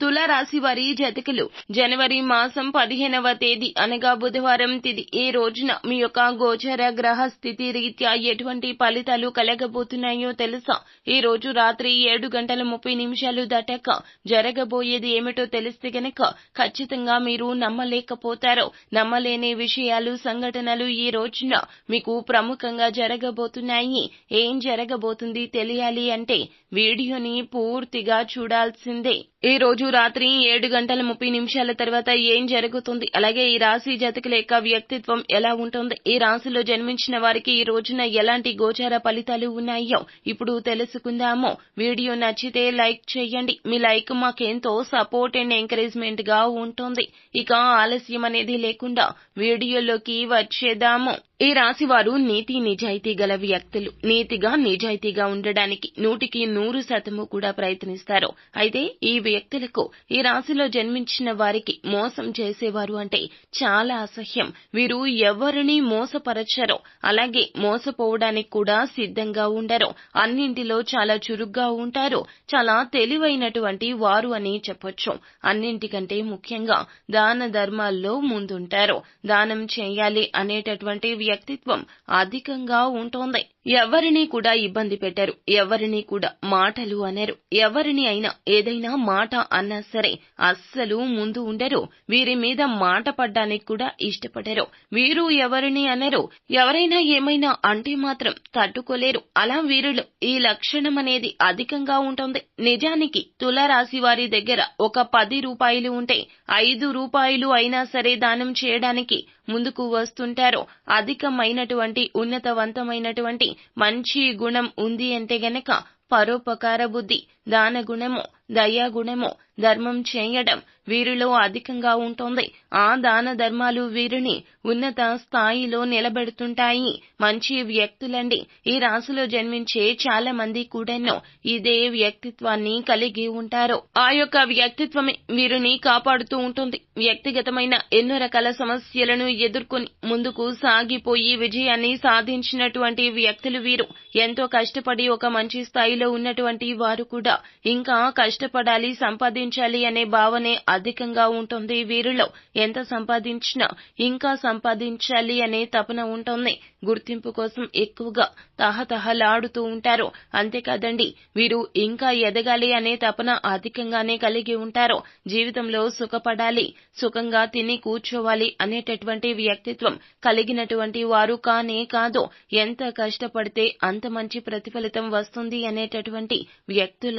తులరాశి వారి జతకులు. జనవరి మాసం పదిహేనవ తేదీ అనగా బుధవారం తిది. ఈ రోజున మీ యొక్క గోచర గ్రహ స్థితి రీత్యా ఎటువంటి ఫలితాలు కలగబోతున్నాయో తెలుసా? ఈ రోజు రాత్రి ఏడు గంటల ముప్పై నిమిషాలు దాటాక జరగబోయేది ఏమిటో తెలిస్తే గనక ఖచ్చితంగా మీరు నమ్మలేకపోతారు. నమ్మలేని విషయాలు సంఘటనలు ఈ రోజున మీకు ప్రముఖంగా జరగబోతున్నాయి. ఏం జరగబోతుంది తెలియాలి అంటే వీడియోని పూర్తిగా చూడాల్సిందే. ఈ రోజు రాత్రి ఏడు గంటల ముప్పై నిమిషాల తర్వాత ఏం జరుగుతుంది? అలాగే ఈ రాశి జాతకుల యొక్క వ్యక్తిత్వం ఎలా ఉంటుంది? ఈ రాశిలో జన్మించిన వారికి ఈ రోజున ఎలాంటి గోచార ఫలితాలు ఉన్నాయో ఇప్పుడు తెలుసుకుందాము. వీడియో నచ్చితే లైక్ చేయండి. మీ లైక్ మాకెంతో సపోర్ట్ అండ్ ఎంకరేజ్మెంట్గా ఉంటుంది. ఇక ఆలస్యం అనేది లేకుండా వీడియోలోకి వచ్చేద్దాము. ఈ రాశి వారు నీతి నిజాయితీ గల వ్యక్తులు. నీతిగా నిజాయితీగా ఉండడానికి నూటికి నూరు శాతము కూడా ప్రయత్నిస్తారు. అయితే ఈ వ్యక్తులకు ఈ రాశిలో జన్మించిన వారికి మోసం చేసేవారు అంటే చాలా అసహ్యం. వీరు ఎవరిని మోసపరచరు. అలాగే మోసపోవడానికి కూడా సిద్ధంగా ఉండరు. అన్నింటిలో చాలా చురుగ్గా ఉంటారు. చాలా తెలివైనటువంటి వారు అని చెప్పొచ్చు. అన్నింటికంటే ముఖ్యంగా దాన ధర్మాల్లో ముందుంటారు. దానం చేయాలి అనేటటువంటి వ్యక్తిత్వం అధికంగా ఉంటోంది. ఎవరినీ కూడా ఇబ్బంది పెట్టరు. ఎవరిని కూడా మాటలు అనరు. ఎవరిని అయినా ఏదైనా మాట అన్నా సరే అస్సలు ముందు ఉండరు. వీరి మీద మాట పడ్డానికి కూడా ఇష్టపడరు. వీరు ఎవరిని అనరు. ఎవరైనా ఏమైనా అంటే మాత్రం తట్టుకోలేరు. అలా వీరులు ఈ లక్షణం అనేది అధికంగా ఉంటుంది. నిజానికి తులరాశి వారి దగ్గర ఒక పది రూపాయలు ఉంటే ఐదు రూపాయలు అయినా సరే దానం చేయడానికి ముందుకు వస్తుంటారు. అధికమైనటువంటి ఉన్నతవంతమైనటువంటి మంచి గుణం ఉంది అంటే గనక పరోపకార బుద్ధి దాన గుణము దయా గుణము ధర్మం చేయడం వీరిలో అధికంగా ఉంటుంది. ఆ దాన ధర్మాలు వీరిని ఉన్నత స్థాయిలో నిలబెడుతుంటాయి. మంచి వ్యక్తులండి. ఈ రాశిలో జన్మించే చాలా మంది కూడాను ఇదే వ్యక్తిత్వాన్ని కలిగి ఉంటారు. ఆ యొక్క వ్యక్తిత్వమే వీరిని కాపాడుతూ ఉంటుంది. వ్యక్తిగతమైన ఎన్నో రకాల సమస్యలను ఎదుర్కొని ముందుకు సాగిపోయి విజయాన్ని సాధించినటువంటి వ్యక్తులు వీరు. ఎంతో కష్టపడి ఒక మంచి స్థాయిలో ఉన్నటువంటి వారు కూడా ఇంకా కష్టపడాలి సంపాదించాలి అనే భావనే అధికంగా ఉంటుంది వీరిలో ఎంత సంపాదించినా ఇంకా సంపాదించాలి అనే తపన ఉంటుంది. గుర్తింపు కోసం ఎక్కువగా తహతహలాడుతూ ఉంటారు. అంతేకాదండి వీరు ఇంకా ఎదగాలి అనే తపన అధికంగానే కలిగి ఉంటారు. జీవితంలో సుఖపడాలి సుఖంగా తిని కూర్చోవాలి అనేటటువంటి వ్యక్తిత్వం కలిగినటువంటి వారు కానే కాదు. ఎంత కష్టపడితే అంత మంచి ప్రతిఫలితం వస్తుంది అనేటటువంటి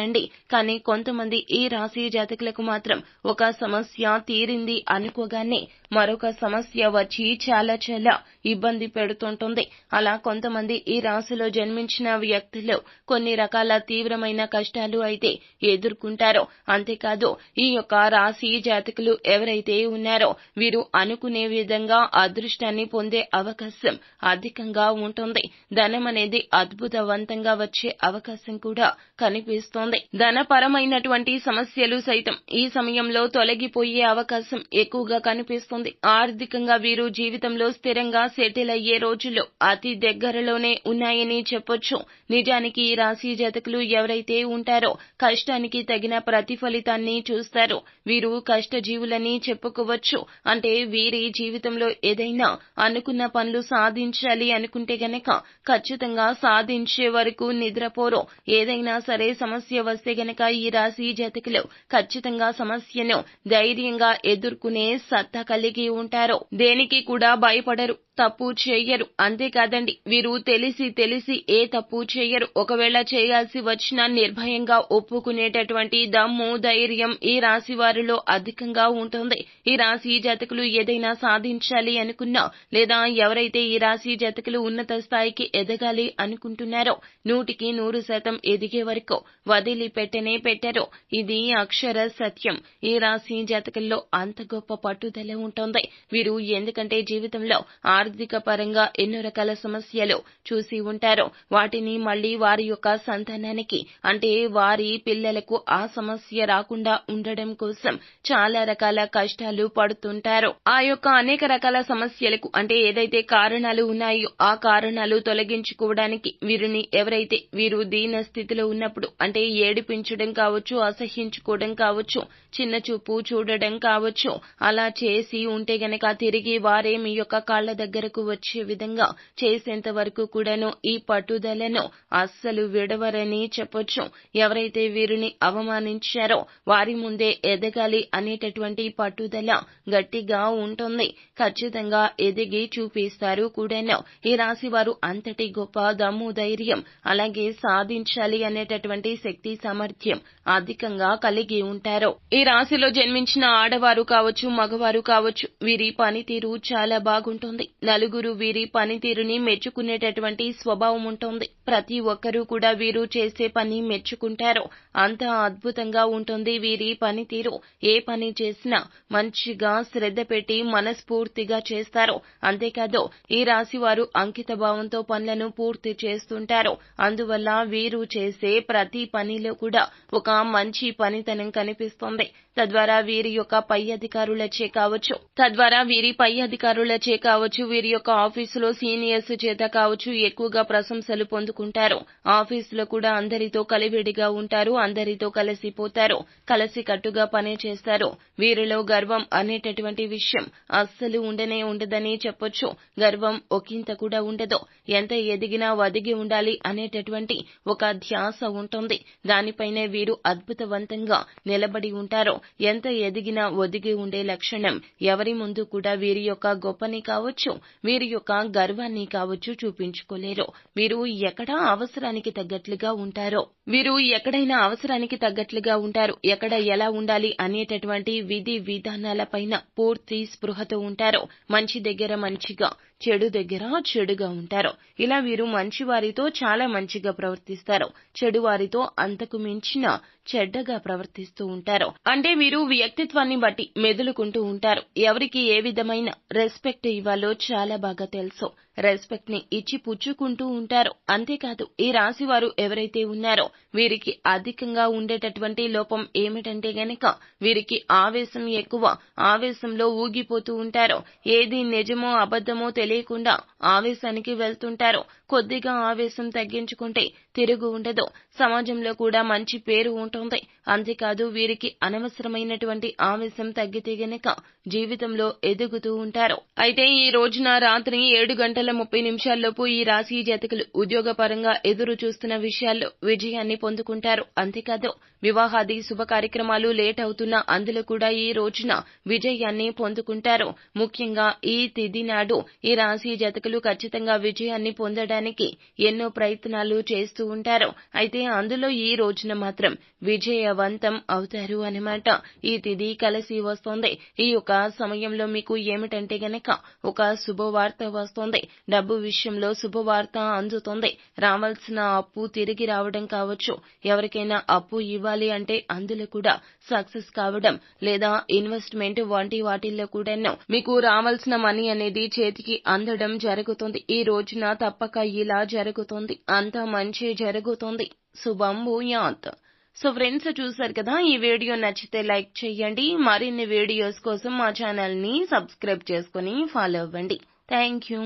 రండి కానీ కొంతమంది ఈ రాశి జాతకులకు మాత్రం ఒక సమస్య తీరింది అనుకోగానే మరొక సమస్య వచ్చి చాలా చాలా ఇబ్బంది పెడుతుంటుంది. అలా కొంతమంది ఈ రాశిలో జన్మించిన వ్యక్తులు కొన్ని రకాల తీవ్రమైన కష్టాలు అయితే ఎదుర్కొంటారో. అంతేకాదు ఈ యొక్క రాశి జాతకులు ఎవరైతే ఉన్నారో వీరు అనుకునే విధంగా అదృష్టాన్ని పొందే అవకాశం అధికంగా ఉంటుంది. ధనం అనేది అద్భుతవంతంగా వచ్చే అవకాశం కూడా కనిపిస్తోంది. ధనపరమైనటువంటి సమస్యలు సైతం ఈ సమయంలో తొలగిపోయే అవకాశం ఎక్కువగా కనిపిస్తుంది. ఆర్థికంగా వీరు జీవితంలో స్థిరంగా సెటిల్ అయ్యే రోజుల్లో అతి దగ్గరలోనే ఉన్నాయని చెప్పొచ్చు. నిజానికి ఈ రాశి జాతకులు ఎవరైతే ఉంటారో కష్టానికి తగిన ప్రతిఫలితాన్ని చూస్తారు. వీరు కష్టజీవులని చెప్పుకోవచ్చు. అంటే వీరి జీవితంలో ఏదైనా అనుకున్న పనులు సాధించాలి అనుకుంటే గనక ఖచ్చితంగా సాధించే వరకు నిద్రపోరు. ఏదైనా సరే సమస్య వస్తే గనక ఈ రాశి జాతకులు ఖచ్చితంగా సమస్యను ధైర్యంగా ఎదుర్కొనే సత్తా కలిగి ఉంటారు. దేనికి కూడా భయపడరు. తప్పు చేయరు అంతేకాదండి వీరు తెలిసి తెలిసి ఏ తప్పు చేయరు ఒకవేళ చేయాల్సి వచ్చినా నిర్భయంగా ఒప్పుకునేటటువంటి దమ్ము ధైర్యం ఈ రాశి వారిలో అధికంగా ఉంటుంది. ఈ రాశి జాతకులు ఏదైనా సాధించాలి అనుకున్నా లేదా ఎవరైతే ఈ రాశి జాతకులు ఉన్నత స్థాయికి ఎదగాలి అనుకుంటున్నారో నూటికి నూరు శాతం ఎదిగే వరకు వదిలిపెట్టనే పెట్టారు. ఇది అక్షర సత్యం. ఈ రాశి జాతకుల్లో అంత గొప్ప పట్టుదల ఉంటుంది. వీరు ఎందుకంటే జీవితంలో ఆర్థిక ఆర్థిక పరంగా ఎన్నో రకాల సమస్యలు చూసి ఉంటారు. వాటిని మళ్ళీ వారి యొక్క సంతానానికి అంటే వారి పిల్లలకు ఆ సమస్య రాకుండా ఉండడం కోసం చాలా రకాల కష్టాలు పడుతుంటారు. ఆ యొక్క అనేక రకాల సమస్యలకు అంటే ఏదైతే కారణాలు ఉన్నాయో ఆ కారణాలు తొలగించుకోవడానికి వీరిని ఎవరైతే వీరు దీన స్థితిలో ఉన్నప్పుడు అంటే ఏడిపించడం కావచ్చు అసహించుకోవడం కావచ్చు చిన్న చూపు చూడడం కావచ్చు అలా చేసి ఉంటే గనక తిరిగి వారే మీ యొక్క కాళ్ళ దగ్గరకు వచ్చే విధంగా చేసేంత వరకు కూడాను ఈ పట్టుదలను అస్సలు విడవరని చెప్పొచ్చు. ఎవరైతే వీరిని అవమానించారో వారి ముందే ఎదగాలి అనేటటువంటి పట్టుదల గట్టిగా ఉంటుంది. ఖచ్చితంగా ఎదిగి చూపిస్తారు కూడాను. ఈ రాశి వారు అంతటి గొప్ప దమ్ము ధైర్యం అలాగే సాధించాలి అనేటటువంటి శక్తి సామర్థ్యం అధికంగా కలిగి ఉంటారు. ఈ రాశిలో జన్మించిన ఆడవారు కావచ్చు మగవారు కావచ్చు వీరి పనితీరు చాలా బాగుంటుంది. నలుగురు వీరి పనితీరుని మెచ్చుకునేటటువంటి స్వభావం ఉంటుంది. ప్రతి ఒక్కరూ కూడా వీరు చేసే పని మెచ్చుకుంటారు. అంత అద్భుతంగా ఉంటుంది వీరి పనితీరు. ఏ పని చేసినా మంచిగా శ్రద్ధ పెట్టి మనస్ఫూర్తిగా చేస్తారు. అంతేకాదు ఈ రాశి వారు అంకిత భావంతో పనులను పూర్తి చేస్తుంటారు. అందువల్ల వీరు చేసే ప్రతి పనిలో కూడా ఒక మంచి పనితనం కనిపిస్తుంది. తద్వారా వీరి యొక్క పై అధికారులచే కావచ్చు తద్వారా వీరి పై అధికారులచే కావచ్చు వీరి యొక్క ఆఫీసులో సీనియర్స్ చేత కావచ్చు ఎక్కువగా ప్రశంసలు పొందుకుంటారు. ఆఫీసులో కూడా అందరితో కలివిడిగా ఉంటారు అందరితో కలిసిపోతారు కలిసి కట్టుగా పని చేస్తారు. వీరిలో గర్వం అనేటటువంటి విషయం అస్సలు ఉండనే ఉండదని చెప్పొచ్చు. గర్వం ఒకంత కూడా ఉండదు. ఎంత ఎదిగినా వదిగి ఉండాలి అనేటటువంటి ఒక ధ్యాస ఉంటుంది. దానిపైనే వీరు అద్భుతవంతంగా నిలబడి ఉంటారు. ఎంత ఎదిగినా ఒదిగి ఉండే లక్షణం ఎవరి ముందు కూడా వీరి యొక్క గొప్పని కావచ్చు వీరి యొక్క గర్వాన్ని కావచ్చు చూపించుకోలేరు. వీరు ఎక్కడ అవసరానికి తగ్గట్లుగా ఉంటారో వీరు ఎక్కడైనా అవసరానికి తగ్గట్లుగా ఉంటారు ఎక్కడ ఎలా ఉండాలి అనేటటువంటి విధి విధానాలపైన పూర్తి స్పృహతో ఉంటారు మంచి దగ్గర మంచిగా చెడు దగ్గర చెడుగా ఉంటారు. ఇలా వీరు మంచి వారితో చాలా మంచిగా ప్రవర్తిస్తారు. చెడు వారితో అంతకు మించిన చెడ్డగా ప్రవర్తిస్తూ ఉంటారు. అంటే వీరు వ్యక్తిత్వాన్ని బట్టి మెదులుకుంటూ ఉంటారు. ఎవరికి ఏ విధమైన రెస్పెక్ట్ ఇవ్వాలో చాలా బాగా తెలుసు. రెస్పెక్ట్ని ఇచ్చి పుచ్చుకుంటూ ఉంటారు. అంతేకాదు ఈ రాశి వారు ఎవరైతే ఉన్నారో వీరికి అధికంగా ఉండేటటువంటి లోపం ఏమిటంటే గనక వీరికి ఆవేశం ఎక్కువ ఆవేశంలో ఊగిపోతూ ఉంటారు. ఏది నిజమో అబద్ధమో తెలియకుండా ఆవేశానికి వెళ్తుంటారు. కొద్దిగా ఆవేశం తగ్గించుకుంటే తిరుగు ఉండదు. సమాజంలో కూడా మంచి పేరు ఉంటుంది. అంతేకాదు వీరికి అనవసరమైనటువంటి ఆవేశం తగ్గితే గనక జీవితంలో ఎదుగుతూ ఉంటారు. అయితే ఈ రోజున రాత్రి ఏడు గంటల ముప్పై నిమిషాల్లోపు ఈ రాశి జాతకులు ఉద్యోగపరంగా ఎదురు చూస్తున్న విషయాల్లో విజయాన్ని పొందుకుంటారు. అంతేకాదు వివాహాది శుభ కార్యక్రమాలు లేట్ అవుతున్నా అందులో కూడా ఈ రోజున విజయాన్ని పొందుకుంటారు. ముఖ్యంగా ఈ తిథి నాడు ఈ రాశి జాతకులు ఖచ్చితంగా విజయాన్ని పొందడానికి ఎన్నో ప్రయత్నాలు చేస్తూ ఉంటారు. అయితే అందులో ఈ రోజున మాత్రం విజయవంతం అవుతారు అన్నమాట. ఈ తిది కలిసి వస్తోంది. ఈ యొక్క సమయంలో మీకు ఏమిటంటే గనక ఒక శుభవార్త వస్తోంది. డబ్బు విషయంలో శుభవార్త అందుతుంది. రావాల్సిన అప్పు తిరిగి రావడం కావచ్చు. ఎవరికైనా అప్పు ఇవ్వాలి అంటే అందులో కూడా సక్సెస్ కావడం లేదా ఇన్వెస్ట్మెంట్ వంటి వాటిల్లో కూడాను మీకు రావాల్సిన మనీ అనేది చేతికి అందడం జరుగుతుంది. ఈ రోజున తప్పక ఇలా జరుగుతుంది. అంతా మంచి జరుగుతుంది. శుభం భూయాత్ సో ఫ్రెండ్స్ చూసారు కదా ఈ వీడియో నచ్చితే లైక్ చేయండి. మరిన్ని వీడియోస్ కోసం మా ఛానల్ని సబ్స్క్రైబ్ చేసుకుని ఫాలో అవ్వండి. Thank you.